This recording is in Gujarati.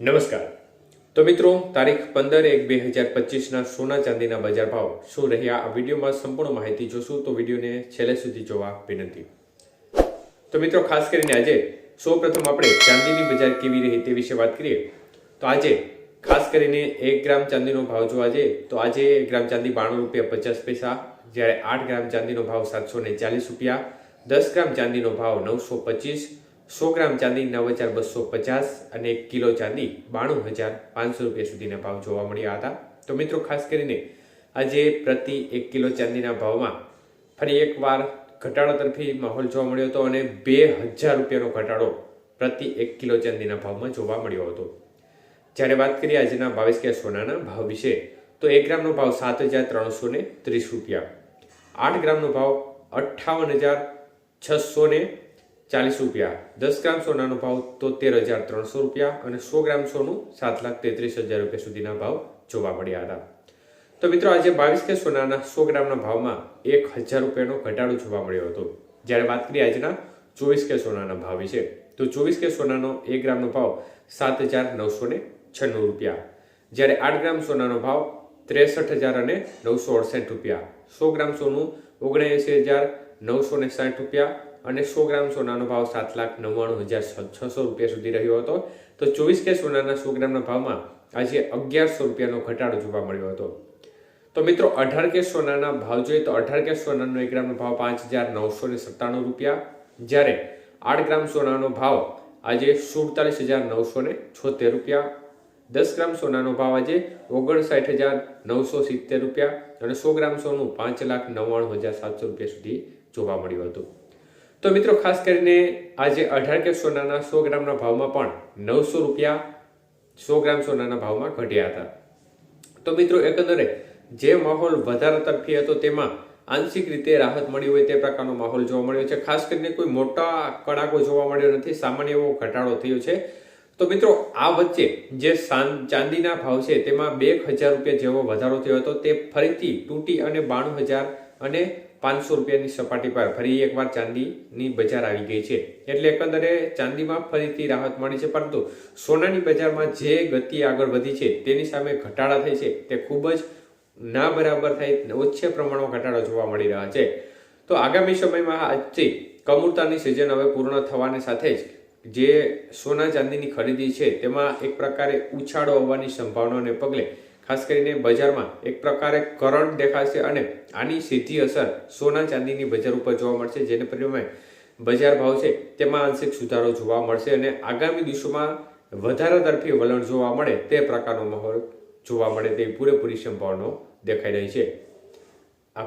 નમસ્કાર. તો મિત્રો, તારીખ પંદર એક બે હજાર પચીસના સોના ચાંદીના બજાર ભાવ શું રહ્યા? આ વિડીયોમાં સંપૂર્ણ માહિતી જોશું. તો વિડીયોને છેલ્લે સુધી જોવા વિનંતી. તો મિત્રો, ખાસ કરીને આજે સૌપ્રથમ આપણે ચાંદીની બજાર કેવી રહી તે વિશે વાત કરીએ. તો આજે ખાસ કરીને એક ગ્રામ ચાંદીનો ભાવ જોવા જઈએ, તો આજે એક ગ્રામ ચાંદી બાણું રૂપિયા પચાસ પૈસા, જ્યારે આઠ ગ્રામ ચાંદીનો ભાવ સાતસો ને ચાલીસ રૂપિયા, દસ ગ્રામ ચાંદીનો ભાવ નવસો પચીસ સો ગ્રામ ચાંદી નવ હજાર બસો પચાસ અને એક કિલો ચાંદી બાણું હજાર પાંચસો રૂપિયા સુધીના ભાવ જોવા મળ્યા હતા. તો મિત્રો, ખાસ કરીને આજે પ્રતિ એક કિલો ચાંદીના ભાવમાં ફરી એકવાર ઘટાડો તરફી માહોલ જોવા મળ્યો હતો અને બે હજાર રૂપિયાનો ઘટાડો પ્રતિ એક કિલો ચાંદીના ભાવમાં જોવા મળ્યો હતો. જ્યારે વાત કરીએ આજના બાવીસ કે સોનાના ભાવ વિશે, તો એક ગ્રામનો ભાવ સાત હજાર ત્રણસો ત્રીસ રૂપિયા, આઠ ગ્રામનો ભાવ અઠ્ઠાવન હજાર છસો ને ચાલીસ રૂપિયા. દસ ગ્રામ સોનાનો ભાવ તોતેર હજાર ત્રણસો રૂપિયા અને સો ગ્રામ સોનું સાત લાખ તેત્રીસ હજાર રૂપિયા સુધીના ભાવ જોવા મળ્યા હતા. તો મિત્રો, આજે બાવીસ કે સોનાના સો ગ્રામના ભાવમાં એક હજાર રૂપિયાનો ઘટાડો જોવા મળ્યો હતો. જ્યારે વાત કરીએ આજના ચોવીસ કે સોનાના ભાવ વિશે, તો ચોવીસ કે સોનાનો એક ગ્રામનો ભાવ સાત હજાર નવસો ને છન્નું રૂપિયા. જ્યારે આઠ ગ્રામ સોનાનો ભાવ ત્રેસઠ હજાર અને નવસો અડસઠ રૂપિયા. સો ગ્રામ સોનું ઓગણએંસી હજાર નવસો ને સાઠ રૂપિયા અને સો ગ્રામ સોનાનો ભાવ સાત લાખ નવ્વાણું હજાર છસો રૂપિયા સુધી રહ્યો હતો. તો ચોવીસ કે સોનાના સો ગ્રામના ભાવમાં આજે અગિયારસો રૂપિયાનો ઘટાડો જોવા મળ્યો હતો. તો મિત્રો, અઢાર કે સોનાના ભાવ જોઈએ તો અઢાર કે સોનાનો એક ગ્રામનો ભાવ પાંચ હજાર નવસો ને સત્તાણું રૂપિયા. જ્યારે આઠ ગ્રામ સોનાનો ભાવ આજે સુડતાલીસ હજાર નવસો ને છોતેર રૂપિયા. દસ ગ્રામ સોનાનો ભાવ આજે ઓગણસાઠ હજાર નવસો સિત્તેર રૂપિયા અને સો ગ્રામ સોનું પાંચ લાખ નવ્વાણું હજાર સાતસો રૂપિયા સુધી જોવા મળ્યું હતું. તો મિત્રો, ખાસ કરીને આજે અઢાર કે સોનાના સો ગ્રામના ભાવમાં પણ નવસો રૂપિયા સો ગ્રામ સોનાના ભાવમાં ઘટ્યા હતા. તો મિત્રો, એકંદરે જે માહોલ વધારે તરફી હતો તેમાં આંશિક રીતે રાહત મળી હોય તે પ્રકારનો માહોલ જોવા મળ્યો છે. ખાસ કરીને કોઈ મોટા કડાકો જોવા મળ્યો નથી, સામાન્ય એવો ઘટાડો થયો છે. તો મિત્રો, આ વચ્ચે જે ચાંદીના ભાવ છે તેમાં બે હજાર રૂપિયા જેવો વધારો થયો હતો. તે ફરીથી તૂટી અને બાણું હજાર અને પાંચસો રૂપિયાની સપાટી પર ફરી એકવાર ચાંદીની બજાર આવી ગઈ છે. એટલે એકંદરે ચાંદીમાં ફરીથી રાહત મળી છે, પરંતુ સોનાની બજારમાં જે ગતિ આગળ વધી છે તેની સામે ઘટાડા થઈ છે. તે ખૂબ જ ના બરાબર થાય, ઓછે પ્રમાણમાં ઘટાડો જોવા મળી રહ્યા છે. તો આગામી સમયમાં આજથી કમૂરતાની સિઝન હવે પૂર્ણ થવાની સાથે જ જે સોના ચાંદીની ખરીદી છે તેમાં એક પ્રકારે ઉછાળો આવવાની સંભાવનાને પગલે ખાસ કરીને બજારમાં એક પ્રકારે કરંટ દેખાશે અને આની સીધી અસર સોના ચાંદીની બજાર ઉપર જોવા મળશે, જેને પરિણામે બજાર ભાવ છે તેમાં આંશિક સુધારો જોવા મળશે અને આગામી દિવસોમાં વધારા તરફી વલણ જોવા મળે તે પ્રકારનો માહોલ જોવા મળે તેવી પૂરેપૂરી સંભાવનાઓ દેખાઈ રહી છે.